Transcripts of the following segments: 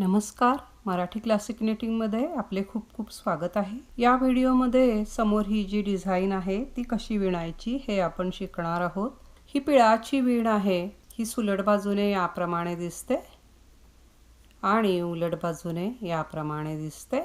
नमस्कार. मराठी क्लासिक नेटिंगमध्ये आपले खूप खूप स्वागत आहे. या व्हिडिओमध्ये समोर ही जी डिझाईन आहे ती कशी विणायची हे आपण शिकणार आहोत. ही पिळाची विण आहे ही सुलट बाजूने याप्रमाणे दिसते आणि उलट बाजूने याप्रमाणे दिसते.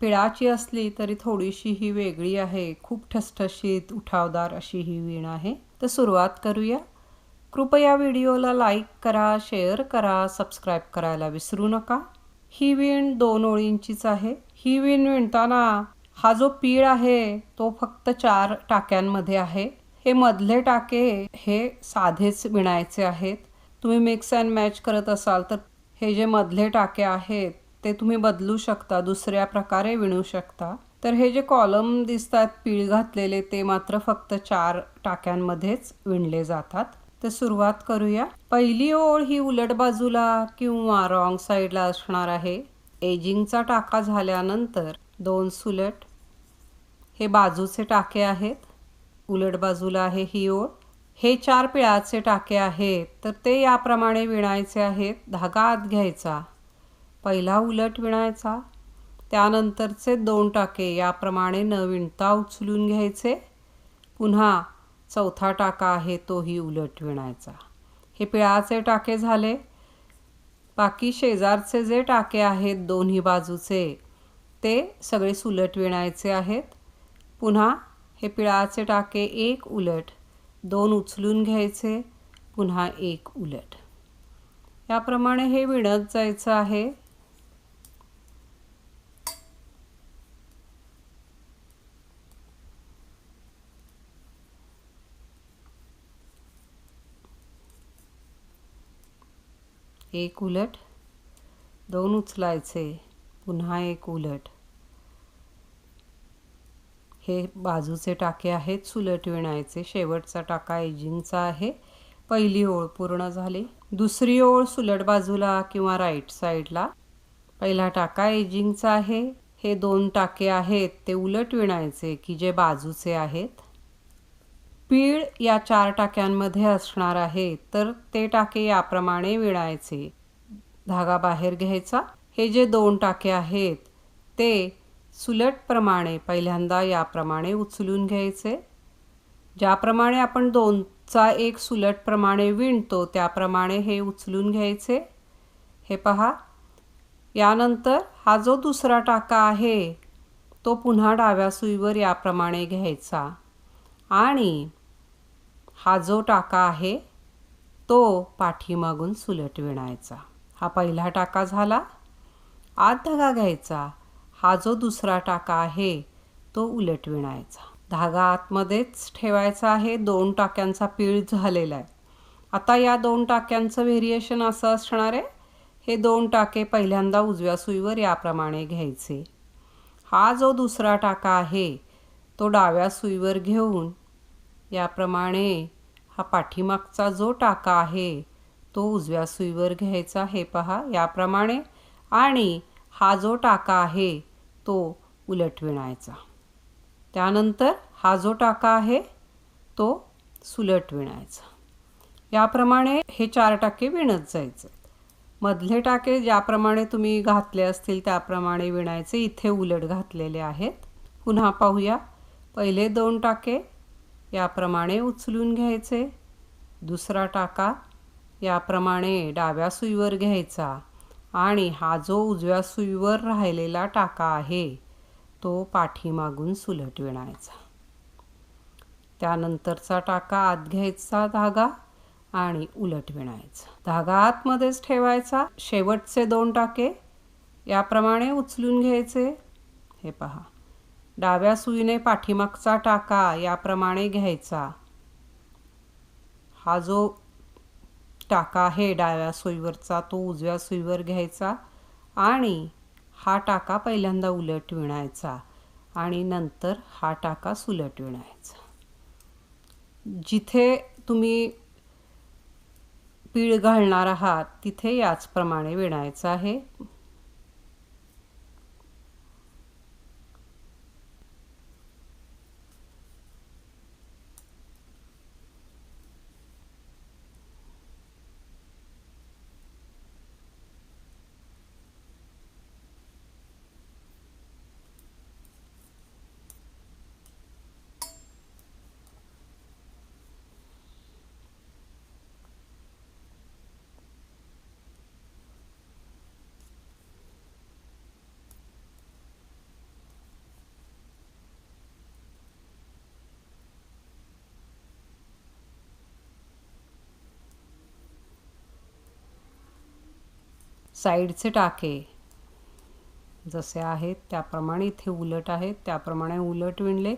पिळाची असली तरी थोडीशी ही वेगळी आहे खूप ठसठशीत उठावदार अशी ही विण आहे. तर सुरुवात करूया. कृपया व्हिडिओला लाईक करा शेअर करा सबस्क्राईब करायला विसरू नका. ही विण दोन ओळींचीच आहे. ही विण विणताना हा जो पीळ आहे तो फक्त चार टाक्यांमध्ये आहे. हे मधले टाके हे साधेच विणायचे आहेत. तुम्ही मिक्स अँड मॅच करत असाल तर हे जे मधले टाके आहेत ते तुम्ही बदलू शकता दुसऱ्या प्रकारे विणू शकता. तर हे जे कॉलम दिसतात पीळ घातलेले ते मात्र फक्त चार टाक्यांमध्येच विणले जातात. तर सुरुवात करूया. पहिली ओळ ही उलट बाजूला किंवा रॉंग साईडला असणार आहे. एजिंगचा टाका झाल्यानंतर दोन सुलट हे बाजूचे टाके आहेत. उलट बाजूला आहे ही ओळ. हे चार पिळाचे टाके आहेत. तर ते याप्रमाणे विणायचे आहेत. धागा आत घ्यायचा. पहिला उलट विणायचा. त्यानंतरचे दोन टाके याप्रमाणे न विणता उचलून घ्यायचे. पुन्हा चौथा टाका आहे तोही उलट विणायचा. हे पिळाचे टाके झाले. बाकी शेजारचे जे टाके आहेत दोन्ही बाजूचे ते सगळे सुलट विणायचे आहेत. पुन्हा हे पिळाचे टाके एक उलट दोन उचलून घ्यायचे पुन्हा एक उलट. याप्रमाणे हे विणत जायचं आहे. एक उलट. दोन उचलायचे पुन्हा एक उलट. हे बाजूचे टाके आहेत सुलट विणायचे. शेवटचा टाका एजिंगचा आहे. पहिली ओळ पूर्ण झाली. दुसरी ओळ सुलट बाजूला किंवा राईट साईडला. पहिला टाका एजिंगचा आहे. हे दोन टाके आहेत ते उलट विणायचे की जे बाजूचे आहेत. पीळ या चार टाक्यांमध्ये असणार आहे तर ते टाके याप्रमाणे विणायचे. धागा बाहेर घ्यायचा. हे जे दोन टाके आहेत ते सुलटप्रमाणे पहिल्यांदा याप्रमाणे उचलून घ्यायचे. ज्याप्रमाणे आपण दोनचा एक सुलटप्रमाणे विणतो त्याप्रमाणे हे उचलून घ्यायचे. हे पहा. यानंतर हा जो दुसरा टाका आहे तो पुन्हा डाव्या सुईवर याप्रमाणे घ्यायचा. आणि हा जो टाका आहे तो पाठीमागून सुलट विणायचा. हा पहिला टाका झाला. आत धागा घ्यायचा. हा जो दुसरा टाका आहे तो उलट विणायचा. धागा आतमध्येच ठेवायचा आहे. दोन टाक्यांचा पीळ झालेला आहे. आता या दोन टाक्यांचं व्हेरिएशन असं असणार आहे. हे दोन टाके पहिल्यांदा उजव्या सुईवर याप्रमाणे घ्यायचे. हा जो दुसरा टाका आहे तो डाव्या सुईवर घेऊन याप्रमाणे हा पाठीमागचा जो टाका आहे तो उजव्या सुईवर घ्यायचा हे पहा याप्रमाणे. आणि हा जो टाका आहे तो उलट विणायचा. त्यानंतर हा जो टाका आहे तो सुलट विणायचा. याप्रमाणे हे चार टाके विणत जायचे. मधले टाके ज्याप्रमाणे तुम्ही घातले असतील त्याप्रमाणे विणायचे. इथे उलट घातलेले आहेत. पुन्हा पाहूया. पहिले दोन टाके याप्रमाणे उचलून घ्यायचे. दुसरा टाका. याप्रमाणे डाव्या सुईवर घ्यायचा. आणि हा जो उजव्या सुईवर राहिलेला टाका आहे तो पाठीमागून सुलट विणायचा. त्यानंतरचा टाका आत घ्यायचा धागा आणि उलट विणायचा. धागा आतमध्येच ठेवायचा. शेवटचे दोन टाके. याप्रमाणे उचलून घ्यायचे. हे पहा. डाव्या सुईने पाठीमागचा टाका याप्रमाणे घ्यायचा. हा जो टाका आहे डाव्या सुईवरचा तो उजव्या सुईवर घ्यायचा आणि हा टाका पहिल्यांदा उलट विणायचा आणि नंतर हा टाका सुलट विणायचा. जिथे तुम्ही पीळ घालणार आहात तिथे याचप्रमाणे विणायचं आहे. साईडचे टाके जसे आहेत त्याप्रमाणे इथे उलट आहेत त्याप्रमाणे उलट विणले.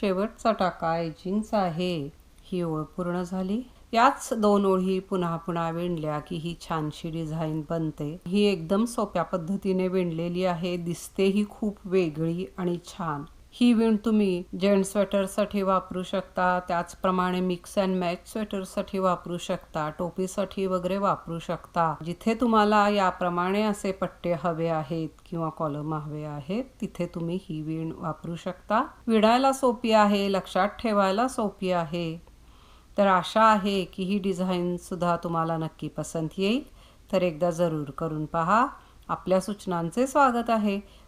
शेवटचा टाका एजिंगचा आहे. ही ओळ पूर्ण झाली. याच दोन ओळी पुन्हा पुन्हा विणल्या की ही छानशी डिझाईन बनते. ही एकदम सोप्या पद्धतीने विणलेली आहे दिसते ही खूप वेगळी आणि छान. ही विण तुम्ही जेंट्स स्वेटरसाठी वापरू शकता त्याचप्रमाणे मिक्स अँड मॅच स्वेटरसाठी वापरू शकता टोपीसाठी वगैरे वापरू शकता. जिथे तुम्हाला याप्रमाणे असे पट्टे हवे आहेत किंवा कॉलम हवे आहेत तिथे तुम्ही ही विण वापरू शकता. विणायला सोपी आहे लक्षात ठेवायला सोपी आहे. तर आशा आहे की ही डिझाईनसुद्धा तुम्हाला नक्की पसंत येईल. तर एकदा जरूर करून पहा. आपल्या सूचनांचे स्वागत आहे.